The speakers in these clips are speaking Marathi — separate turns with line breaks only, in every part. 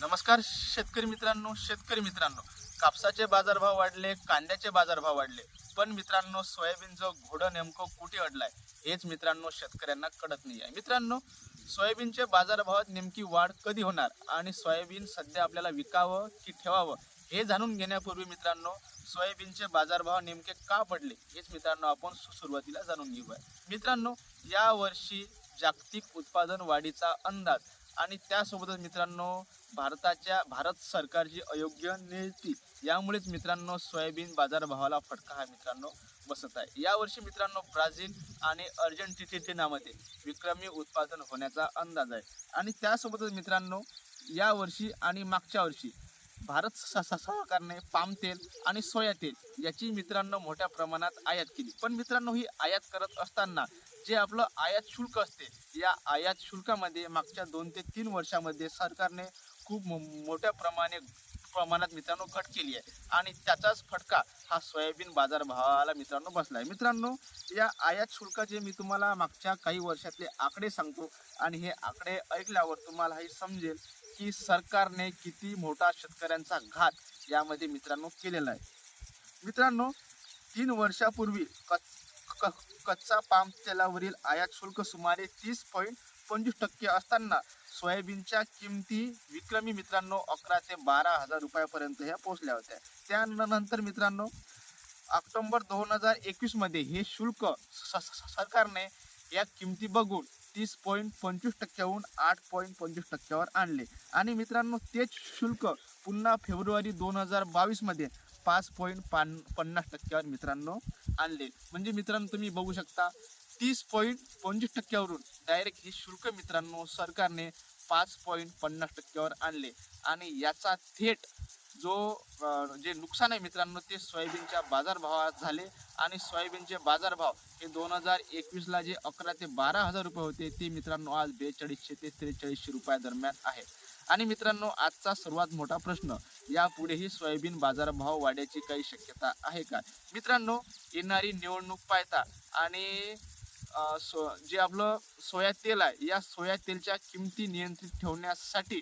नमस्कार शेतकरी मित्रांनो शेतकरी मित्रांनो. कापसाचे बाजारभाव वाढले कांद्याचे बाजारभाव वाढले. पण मित्रांनो सोयाबीनचं घोडं नेमकं कुठे अडलाय हेच मित्रांनो शेतकऱ्यांना कळत नाही आहे मित्रांनो सोयाबीनचे बाजारभावात नेमकी वाढ कधी होणार आणि सोयाबीन सध्या आपल्याला विकावं की ठेवावं हे जाणून घेण्यापूर्वी मित्रांनो सोयाबीनचे बाजारभाव नेमके का पडले हेच मित्रांनो आपण सुरुवातीला जाणून घेऊया. मित्रांनो या वर्षी जागतिक उत्पादन वाढीचा अंदाज आणि त्यासोबतच मित्रांनो भारताच्या भारत सरकारची अयोग्य नीती यामुळेच मित्रांनो सोयाबीन बाजारभावाला फटका हा मित्रांनो बसत आहे. यावर्षी मित्रांनो ब्राझील आणि अर्जेंटिनामध्ये विक्रमी उत्पादन होण्याचा अंदाज आहे. आणि त्यासोबतच मित्रांनो यावर्षी आणि मागच्या वर्षी भारत सहकारने सरकारने पाम तेल आणि सोया तेल याची मित्रांनो मोठ्या प्रमाणात आयात केली. पण मित्रांनो ही आयात करत असताना जे आपलं आयात शुल्क असते या आयात शुल्कामध्ये मागच्या दोन ते तीन वर्षामध्ये सरकारने खूप मो- मोठ्या प्रमाणे प्रमाणात मित्रांनो घट केली आहे. आणि त्याचाच फटका हा सोयाबीन बाजारभावाला मित्रांनो बसला आहे मित्रांनो या आयात शुल्काचे मी तुम्हाला मागच्या काही वर्षातले आकडे सांगतो आणि हे आकडे ऐकल्यावर तुम्हालाही समजेल की सरकारने किती मोठा शेतकऱ्यांचा घात यामध्ये मित्रांनो केलेला आहे. मित्रांनो तीन वर्षापूर्वी कच- क- कच्चा पाम तेलावरील आयात शुल्क सुमारे तीस पॉईंट पंचवीस टक्के असताना सोयाबीनच्या किमती विक्रमी मित्रांनो अकरा ते बारा हजार रुपयापर्यंत ह्या पोहोचल्या होत्या. त्यानंतर मित्रांनो ऑक्टोंबर दोन हजार एकवीसमध्ये हे शुल्क स- स- सरकारने या किमती बघून तीस पॉईंट पंचवीस टक्क्याहून आठ पॉईंट पंचवीस टक्क्यावर आणले. आणि मित्रांनो तेच शुल्क पुन्हा फेब्रुवारी दोन हजार बावीसमध्ये पाच पॉईंट पान पन्नास टक्क्यावर मित्रांनो आणले. म्हणजे मित्रांनो तुम्ही बघू शकता तीस पॉईंट पंचवीस टक्क्यावरून डायरेक्ट हे शुल्क मित्रांनो सरकारने पाच पॉईंट पन्नास टक्क्यावर आणले. आणि याचा थेट जो जे नुकसान आहे मित्रांनो ते सोयाबीनच्या बाजारभावात झाले. आणि सोयाबीनचे बाजारभाव हे दोन हजार एकवीसला जे अकरा ते बारा हजार रुपये होते ते मित्रांनो आज बेचाळीसशे ते त्रेचाळीसशे रुपया दरम्यान आणि मित्रांनो आजचा सर्वात मोठा प्रश्न यापुढेही सोयाबीन बाजारभाव वाढ्याची काही शक्यता आहे का? मित्रांनो येणारी निवडणूक पाहता आणि सो जे आपलं सोया तेल आहे या सोया तेलच्या किमती नियंत्रित ठेवण्यासाठी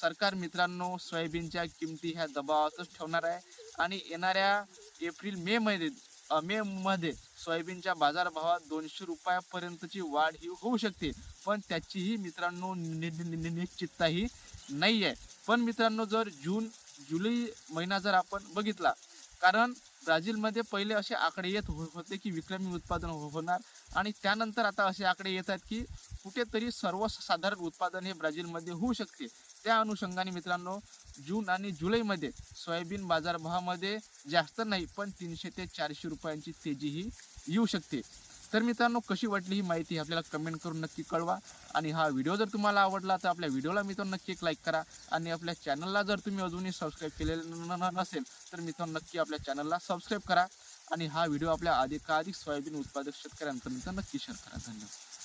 सरकार मित्रांनो सोयाबीनच्या किमती ह्या दबावातच ठेवणार आहे. आणि येणाऱ्या एप्रिल मे मध्ये मे मध्ये सोयाबीनच्या बाजारभावात दोनशे रुपयापर्यंतची वाढ ही होऊ शकते. पण त्याचीही मित्रांनो नि- ही निश्चितताही नाही आहे पण मित्रांनो जर जून जुलै महिना जर आपण बघितला कारण ब्राझीलमध्ये पहिले असे आकडे येत हो-, होते की विक्रमी उत्पादन हो-, होणार. आणि त्यानंतर आता असे आकडे येत आहेत की कुठेतरी सर्वसाधारण उत्पादन हे ब्राझीलमध्ये होऊ शकते. त्या अनुषंगाने मित्रांनो जून आणि जुलैमध्ये सोयाबीन बाजारभावामध्ये जास्त नाही पण तीनशे ते चारशे रुपयांची तेजी ही येऊ शकते. तर मित्रांनो कशी वाटली ही माहिती आपल्याला कमेंट करून नक्की कळवा. आणि हा व्हिडिओ जर तुम्हाला आवडला तर आपल्या व्हिडिओला मित्रांनो नक्की एक लाईक करा. आणि आपल्या चॅनलला जर तुम्ही अजूनही सबस्क्राईब केलेलं नसेल तर मित्रांनो नक्की आपल्या चॅनलला सबस्क्राईब करा. आणि हा व्हिडिओ आपल्या अधिकाधिक सोयाबीन उत्पादक शेतकऱ्यांपर्यंत नक्की शेअर करा. धन्यवाद.